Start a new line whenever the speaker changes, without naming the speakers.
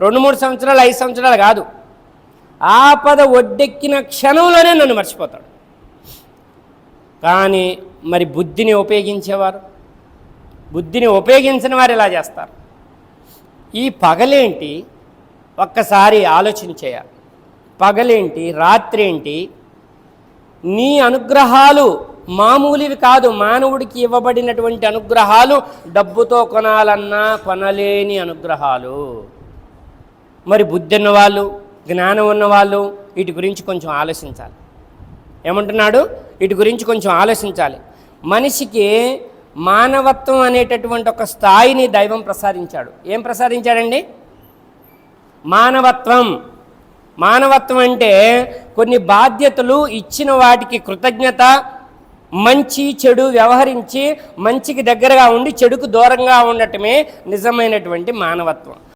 రెండు మూడు సంవత్సరాలు ఐదు సంవత్సరాలు కాదు. ఆపద ఒడ్డెక్కిన క్షణంలోనే నన్ను మర్చిపోతాడు. కానీ మరి బుద్ధిని ఉపయోగించేవారు? బుద్ధిని ఉపయోగించిన వారు ఇలా చేస్తారు? ఈ పగలేంటి? ఒక్కసారి ఆలోచించేయాలి. పగలేంటి? రాత్రి ఏంటి నీ అనుగ్రహాలు మామూలివి కాదు. మానవుడికి ఇవ్వబడినటువంటి అనుగ్రహాలు డబ్బుతో కొనాలన్నా కొనలేని అనుగ్రహాలు. మరి బుద్ధి ఉన్నవాళ్ళు జ్ఞానం ఉన్నవాళ్ళు వీటి గురించి కొంచెం ఆలోచించాలి. ఏమంటున్నాడు? వీటి గురించి కొంచెం ఆలోచించాలి. మనిషికి మానవత్వం అనేటటువంటి ఒక స్థాయిని దైవం ప్రసాదించాడు. ఏం ప్రసాదించాడండి? మానవత్వం. మానవత్వం అంటే కొన్ని బాధ్యతలు ఇచ్చిన వాటికి కృతజ్ఞత మంచి చెడు వ్యవహరించి మంచికి దగ్గరగా ఉండి చెడుకు దూరంగా ఉండటమే నిజమైనటువంటి మానవత్వం.